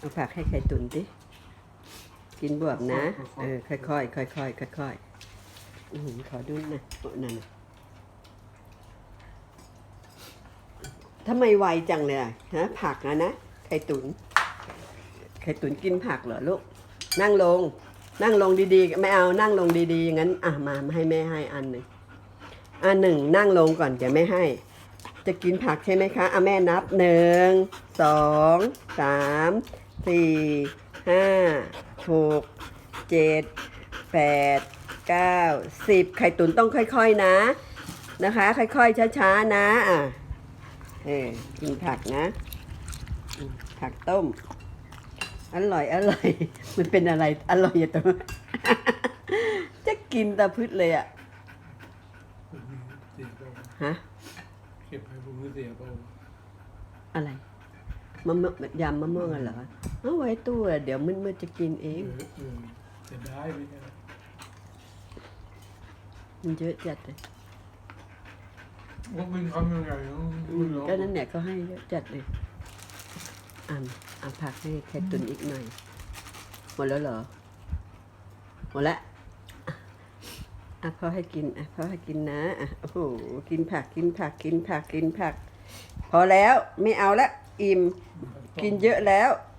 เอาผักให้ไข่ตุนดิ กินบวบนะ เออ ค่อยๆค่อยๆค่อยๆอือหือขอดูหนะโอ้นั่นน่ะทำไมไวจังเลยอะฮะผักนะนะ ไข่ตุน ไข่ตุนกินผักเหรอลูก นั่งลง นั่งลงดีๆ ไม่เอา นั่งลงดีๆ งั้น อะ มามาให้แม่ให้อันหนึ่งอันหนึ่งนั่งลงก่อนเดี๋ยวแม่ให้ จะกินผักใช่ไหมคะอะแม่นับหนึ่งสองสาม สี่ห้าหกเจ็ดแปดเก้าสิบไข่ตุ๋นต้องค่อยๆนะ นะคะ ค่อยๆช้าๆนะอะเออกินผักนะอืมผักต้ม อร่อยอร่อย มันเป็นอะไรอร่อยอย่าตัวจะกินตะพืชเลยอะผมมีเสียเปล่าฮะเก็บให้ผมมีเสียเปล่าอะไรมะม่วงยำมะม่วงอะเหรอ เอาไว้ตู้อะเดี๋ยวมืดๆจะกินเอเองอเออจะได้ไหมเนี่ยมันเยอะจัดเลยว่าเป็นคำยังไงเนาะอืมก็นั่นเนี่ยก็ให้เยอะจัดเลยอ่าเอาผักให้ไข่ตุนอีกหน่อยหมดแล้วเหรอหมดละอะอะพ่อให้กินอะพ่อให้กินนะอะโอ้โหกินผักกินผักกินผักกินผัก พอแล้วไม่เอาละอิ่มกินเยอะแล้วเ